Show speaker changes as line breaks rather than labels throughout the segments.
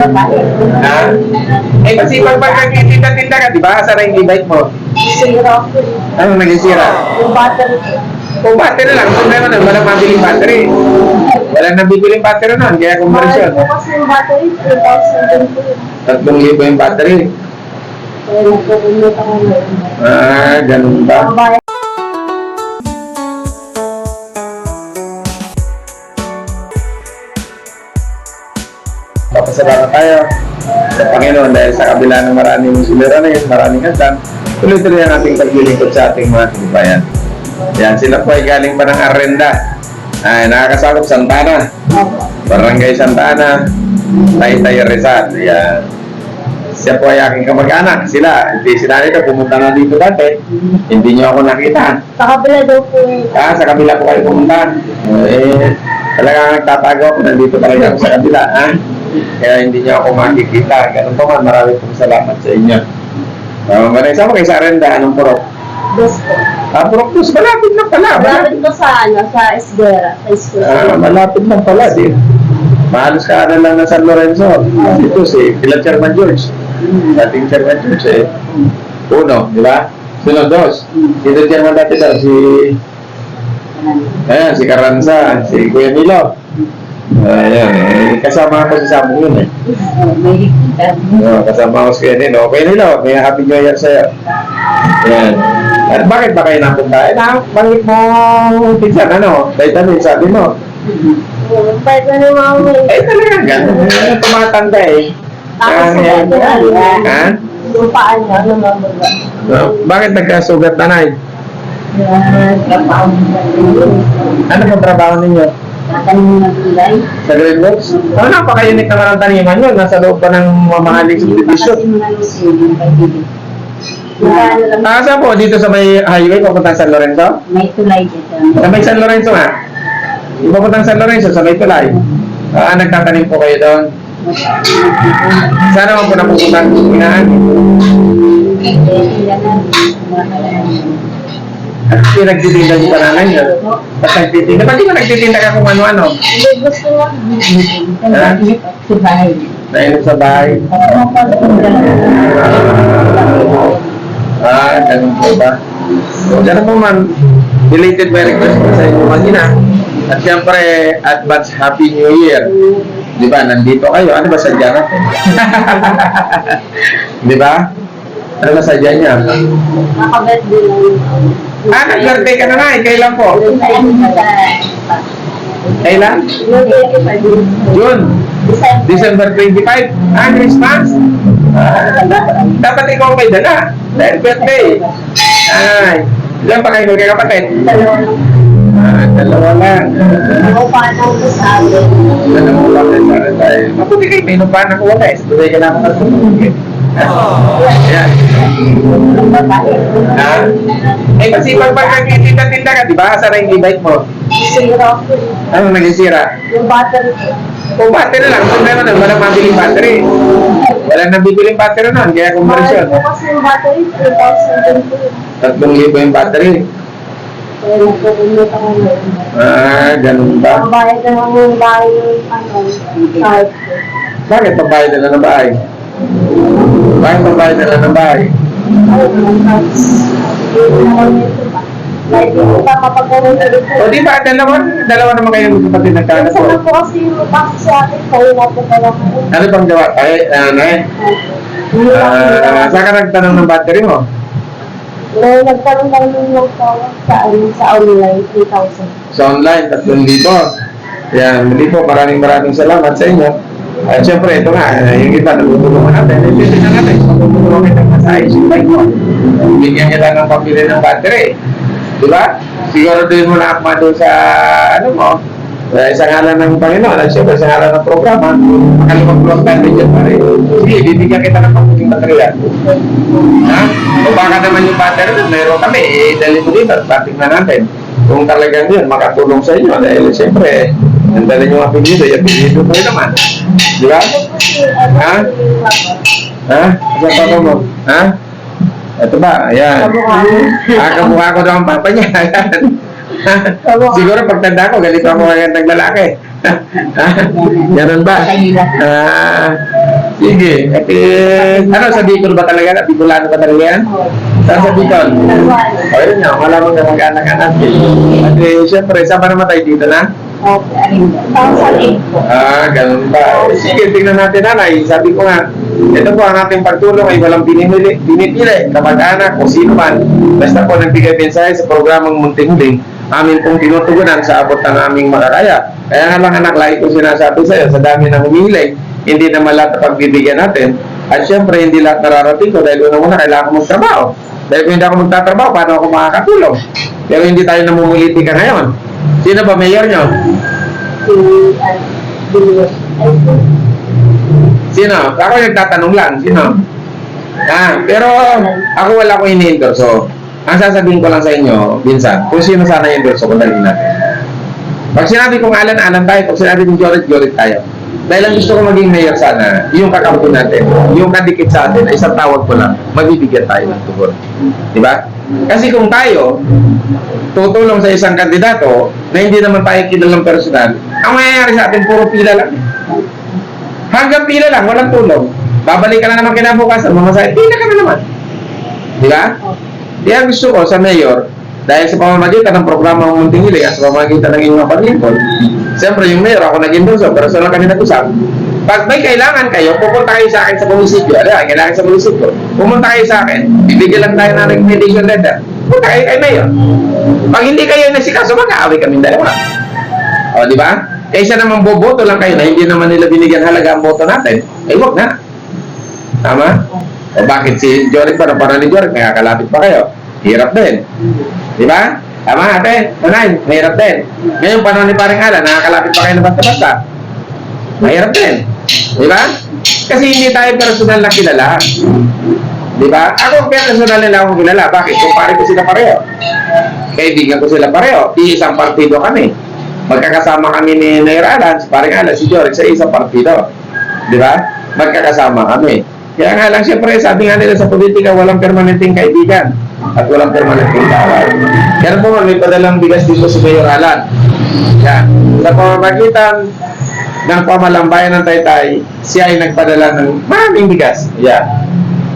Ha? Eh, kasi pag nagtitinda-tinda ka, di ba? Sara yung e-bike mo.
Sira ko.
Ano naging sira?
Yung battery ko.
Kung battery lang, problema nun, walang mabiling battery. Walang nabibiling battery nun, kaya
Mahal
conversion.
po kasi yung battery, 3,000 din po yun.
Tatlong libo yung battery.
Kaya nagpapumit ako ngayon.
Ah, ganun ba?
Mababayad
Papasalamat tayo sa Panginoon dahil sa kabila ng maraming suliranin, maraming hadlang, tuloy-tuloy ang ating paglilingkod sa ating mga kababayan. Yan, sila po ay galing pa ng Arenda. Ay, nakakasakop Santana. Barangay Santana, Taytay Rizal. Yan. Siya po ay aking kamag-anak. Sila, hindi sila nito, pumunta na dito dati. Hindi niyo ako nakita.
Sa kabila daw po.
Ah, sa kabila po kayo pumunta. Eh, talagang nagtatago ako. Nandito talaga ako sa kabila. Ha? Kaya hindi niyo ako makikita. Ganun po man, marami pong salamat sa inyo. Uh, Manay, saan mo kayo sa Arenda? Anong purok?
Po.
Ah, purok dos. Malapit lang pala.
Malapit po sa ano, sa Esguera, sa school.
Ah, malapit lang pala. Di. Mahalos ka na lang ng San Lorenzo. Dito si Pilar Chairman George. Dating Chairman George eh. Uno, di ba? Sunod, dos. Sino Chairman dati daw? Si... Ayan, si Caranza, si Kuya Milo. Ayan, eh, kasama ako sa Samu yun eh.
May.
No, kasama ako si Kuya Nilo. Kuya Nilo, may Happy New Year sa'yo. Ayan. At bakit ba kayo napunta? Eh, na, bakit mo, pinsan, ano? Vitamin, sabi mo.
Pwede na yung mga may...
Eh, talagang ganun. Eh, tumatanda eh.
Tapos
Ah,
sa
Ha?
yung paan niya, lumabaga.
No, bakit nagkasugat nanay?
Trabaho
Ano pong trabaho ninyo?
Tatanong na gulay.
Sa Greenworks? Oh, napaka-unique naman ang taniman yun. Nasa loob pa ng mamahaling
Kasi
subdivision.
mga lusin, yung kaibigan. Nakaano lang,
Ah, saan po? Dito sa may highway, papuntang San Lorenzo?
may tulay dito.
Sa may San Lorenzo nga? Yung papuntang San Lorenzo, sa may tulay. Ah, nagtatanim po kayo doon. Saan naman po napupunta? Inaan? At pinagtitinda yung pananay niyo. At nagtitinda. Ba't di ba nagtitinda ka kung ano-ano?
Hindi gusto niya.
Ha?
Sa bahay.
Dahil sa bahay. Ah, ganun po ba? Ganun po man. Belated Merry Christmas sa inyo mag-ina. At siyempre, advance Happy New Year. Di ba? Nandito kayo. Ano ba sadya natin? Di ba? Ano ba sadya niya?
Nakabirthday lang.
Ah, nag-birthday ka na nga. eh. Kailan po? Kailan? June. December 25. Ah, Christmas? Ah, dapat, ikaw may dala. Dahil birthday. Ay. Ilan pa kayo kapatid? Ah, dalawa lang.
Ako pa nang sa amin.
Dalawa lang din para tayo. Mabuti kayo, may inupahan ako wala eh. Tuloy ka na ako natulog eh. Ayan. Ha? Eh kasi pag pag nagtitinda-tinda ka, di ba? Sara yung e-bike mo.
Sira ko.
Ano naging sira?
Yung battery ko.
Kung battery lang, problema nun, walang mabiling battery. Walang nabibiling battery nun, kaya
Mahal
conversion.
po kasi yung battery, 3,000 din po yun.
Tatlong libo yung battery.
Kaya nagpapumit ako ngayon.
Ah, ganun ba?
Mabayad na lang yung bahay yung ano, po.
Bakit pabayad na lang ng bahay? Bakit pabayad na lang ng bahay?
Ay, kahit hindi naman nito ba? Kahit hindi pa ulit po.
O di ba, dalawa, dalawa naman kayo magkapatid ng
Minsan
kano
lang po kasi yung basta sa akin, kaya na po pala ko.
Ano pang gawa? Ay, ano eh? Ah, saan ka nagtanong ng battery mo?
Dahil nagkaroon lang yung yung tawag sa, ano, sa online, 3,000.
Sa online, tatlong libo. Yan, hindi po, maraming maraming salamat sa inyo. At syempre, ito nga, eh, yung iba, natutulungan natin. Eh, pwede na natin, matutulungan kita sa IC bike mo. Bigyan lang ng pambili ng battery. Di ba? Siguro din mo na akma doon sa, ano mo, sa isang ngalan ng Panginoon, at syempre sa ngalan ng programa, makalimang block tayo dyan pare. Sige, bibigyan kita ng pambuting baterya. Ha? O baka naman yung battery na meron kami, eh, dali mo dito patingnan natin. Kung talagang yun, makatulong sa inyo. Dahil siyempre, ang dala nyo apelido, yung apelido rin naman. Di ba? Ha? Ha? Saan pa mo? Ha? Ito ba? Ayan. Ah, kamukha ko daw ang papa niya. Siguro pagtanda ko, ganito ako ngayon ng lalaki. Ganun ba? Ah, sige. Eh, ano, sa Bicol ba talaga? Bicolano ba talaga yan? Saan sa Bicol? O yun nga, malamang na mag-anak-anak. At eh, syempre, saan ba naman tayo dito na?
Okay, 2008 po.
Ah, ganun ba? Sige, tingnan natin nanay. Sabi ko nga, ito po ang ating pagtulong ay walang pinipili, pinipili kamag-anak o sino man. Basta po nagbigay mensahe sa programang Munting Huling, amin pong tinutugunan sa abot ng aming makakaya. Kaya nga lang anak, lagi ko sinasabi sa iyo, sa dami ng humihiling, hindi naman lahat pagbibigyan natin. At syempre, hindi lahat nararating ko dahil unang-una kailangan ko magtrabaho. Dahil kung hindi ako magtatrabaho, paano ako makakatulong? Pero hindi tayo namumuliti ka ngayon. Sino ba mayor nyo? Sino? Ako nagtatanong lang. Sino? Ah, pero ako wala akong ini-endorso. Ang sasabihin ko lang sa inyo, Vincent, kung sino sana i-endorso ko, dalhin natin. Pag sinabi kong Alan, Alan tayo. Pag sinabi kong Jorit tayo. Dahil ang gusto ko maging mayor sana, yung kakampo natin, yung kadikit sa atin, ay isang tawag ko lang, magbibigyan tayo ng tugon. Di ba? Kasi kung tayo, tutulong sa isang kandidato na hindi naman tayo kilalang personal, ang mangyayari sa atin, puro pila lang. Hanggang pila lang, walang tulong. Babalik ka na naman kinabukasan, mamasahe, pila ka na naman. Di ba? Kaya gusto ko sa mayor, dahil sa pamamagitan ng programa ng Munting Hiling at sa pamamagitan ng inyong paglingkod, siyempre yung mayor, ako sa lang kami nag-usap. Pag may kailangan kayo, pupunta kayo sa akin sa munisipyo. Ano, kailangan sa munisipyo. Pumunta kayo sa akin, bibigyan lang tayo ng recommendation letter. Punta kayo kay mayor. Pag hindi kayo nasikaso, mag-aaway kami dalawa. O, di ba? Kaysa naman boboto lang kayo na hindi naman nila binigyan halaga ang boto natin, ay wag na. Tama? O bakit si Jorik pa na parang ni Jorik, kaya kalapit pa kayo? Hirap din. Di ba? Tama ate, nanay, mahirap din. Ngayon, panahon ni parang Alan, nakakalapit pa kayo na basta-basta. Mahirap din. Di ba? Kasi hindi tayo personal na kilala. Di ba? Ako personal na lang akong kilala. Bakit? Kung pare ko sila pareho. Kaibigan ko sila pareho. Iisang partido kami. Magkakasama kami ni Nair Alan, si parang Alan, si George sa isang partido. Di ba? Magkakasama kami. Kaya nga lang, siyempre, sabi nga nila sa politika, walang permanenteng kaibigan at walang permanenteng kawal. Kaya po, may padalang bigas dito si Mayor Alan. Yan. Sa pamamagitan ng pamalambayan ng Taytay, siya ay nagpadala ng maraming bigas. Yan.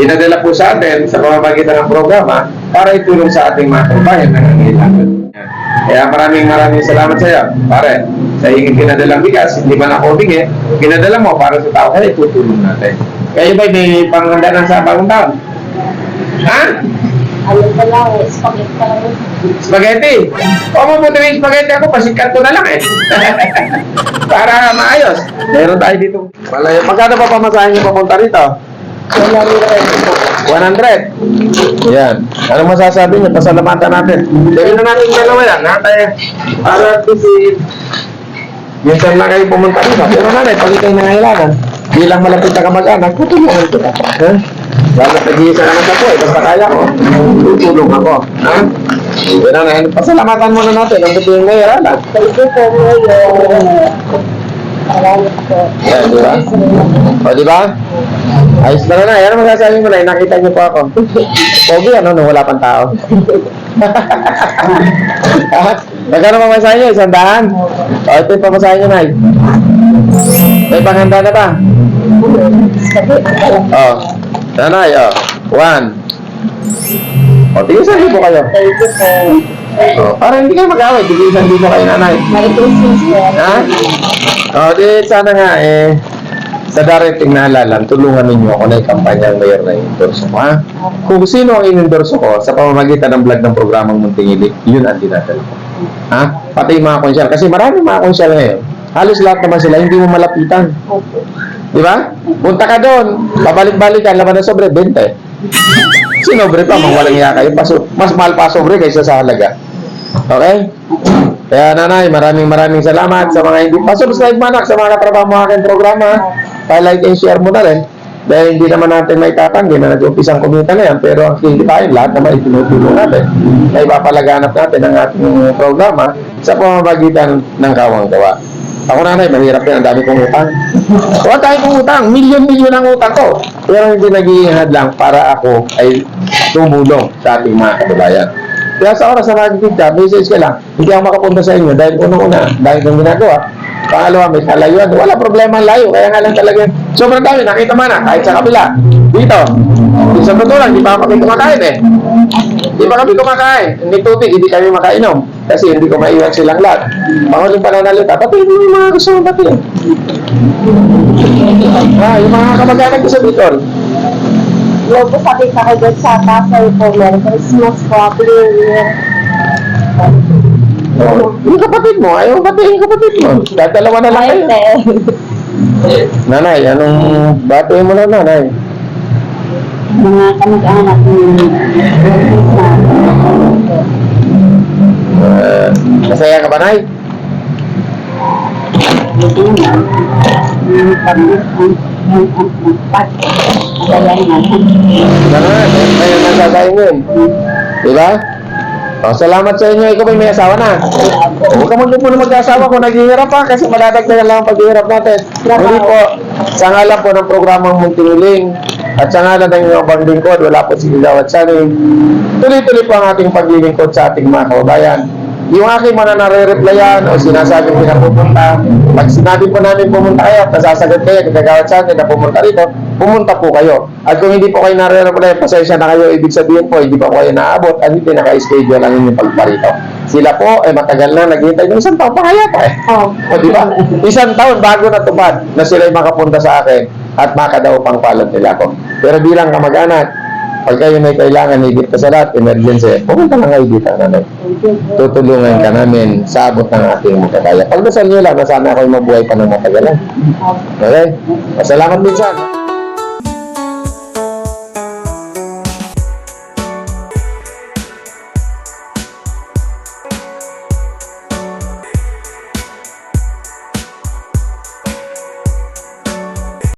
Pinadala po sa atin sa pamamagitan ng programa para itulong sa ating mga kababayan na nangangailangan. Yan. Kaya maraming maraming salamat sa iyo, pare. Sa hingin pinadalang bigas, hindi man ako humingi, pinadala mo para sa tao, kaya itutulong natin. Kayo ba may pangandanan sa bagong taon? Ha?
Ayun pa lang, eh, spaghetti pa lang.
Spaghetti. O mabuti yung spaghetti ako, pasikat ko na lang eh. Para maayos. Meron tayo dito. Malayo. Magkano pa pamasahin niyo papunta rito?
Wala rin rin po.
100. Yan. Ano masasabi niyo? Pasalamatan natin. Sabi na natin dalawa yan. Natay, para si... Minsan lang kayo pumunta rito. Pero nanay, pag ikaw nangailangan, bilang malapit na kamag-anak, tutulungan kita. Ha? Lalo nag-iisa naman ako eh. Basta kaya ko. Tutulong ako. Ha? Pero na, pasalamatan muna natin. Ang buti yung ngayon, ala.
Thank po, po.
Yan, di ba? O, di ba? Ayos na na. Yan ang masasabi mo na. Nakita niyo po ako. Pogi, ano, nung wala pang tao. Magkano pamasahe niyo? Isang daan? O, ito yung pamasahe niyo, Nay. May panghanda na ba?
Spaghetti pa lang.
O. Nanay, o. One. O, tingin sa po kayo.
Thank you po.
O, para hindi kayo mag-away. Tingin sa dito kayo, nanay.
Christmas po.
Ha? O, di, sana nga, eh, sa darating na halalan, tulungan ninyo ako na yung kampanya ng mayor na endorso ko, ha? Kung sino ang in-endorso ko sa pamamagitan ng vlog ng programang Muntingili, yun ang dinadala ko. Ha? Pati yung mga konsyal. Kasi maraming mga konsyal ngayon. Halos lahat naman sila, hindi mo malapitan.
Opo.
Di ba? Punta ka doon, babalik-balik ka, laman ng sobre, 20. Sinobre pa, mang walang iya kayo. Paso, mas mahal pa sobre kaysa sa halaga. Okay? Kaya nanay, maraming maraming salamat sa mga hindi pa subscribe manak sa mga katrabaho mo aking programa. Pa-like and share mo na rin. Dahil hindi naman natin may tatanggi na nag-umpisang kumita na yan, pero ang hindi tayo, lahat naman itinutulong natin na ipapalaganap natin ang ating programa sa pamamagitan ng kawang gawa. Ako nanay, mahirap yan, ang dami kong utang. Wala tayo kong utang, milyon-milyon ang utang ko. Pero hindi nag lang para ako ay tumulong sa ating mga kababayan. Kaya sa oras na nakikita, message ka lang, hindi ako makapunta sa inyo dahil unang-una, dahil kong ginagawa, Pangalawa, may kalayuan. Wala problema layo. Kaya nga lang talaga. Sobrang dami. Nakita mo na. Kahit sa kabila. Dito. Yung sa totoo lang, di pa kami kumakain eh. Di pa kami kumakain. Hindi tubig, hindi kami makainom. Kasi hindi ko maiwan silang lahat. Panguling pananalita, pati mo yung mga gusto mo pati. Ah, yung mga kamag-anak ko sa Bicol.
Po sabi ka ko dyan sa Pasay po, Merry Christmas po, Happy New Year.
Oh, yung kapatid mo, ayaw pati yung kapatid mo. Dahil dalawa na lang
Ay,
kayo. Nanay, anong bati mo na nanay?
Mga kamag-anak ni.
Uh, masaya ka ba, Nay?
Hindi na. Yung pag- ang- ang- ang-
Oh, salamat sa inyo. Ikaw ba may asawa na? Huwag ka maglupo na mag-asawa kung naghihirap pa kasi madadagdagan lang ang paghihirap natin. Muli po, sa ngalan po ng programang Muntingiling at sa ngalan ng inyong paglingkod, wala po si Ilaw at Saning. Tuloy-tuloy po ang ating paglilingkod sa ating mga kababayan. Yung aking mga nare-replyan o sinasabing pinapupunta, pag sinabi po namin pumunta kayo at nasasagot kayo, nagagawat sa atin na pumunta rito, pumunta po kayo. At kung hindi po kayo nare-reply, pasensya na kayo, ibig sabihin po, hindi pa po kayo naabot at hindi naka-schedule ang inyong pagparito. Sila po, eh matagal na, naghihintay ng isang taon pa kaya pa eh.
Oh.
O di ba? Isang taon bago natupad na sila ay makapunta sa akin at makadaw pang palad nila ako. Pero bilang kamag-anak, pag kayo may kailangan, higit pa sa lahat, emergency, pumunta lang kayo dito, nanay. Tutulungan ka namin sa ng ating makakaya. Pagdasal nyo lang na sana ako'y mabuhay pa ng matagalan. Okay? Salamat minsan.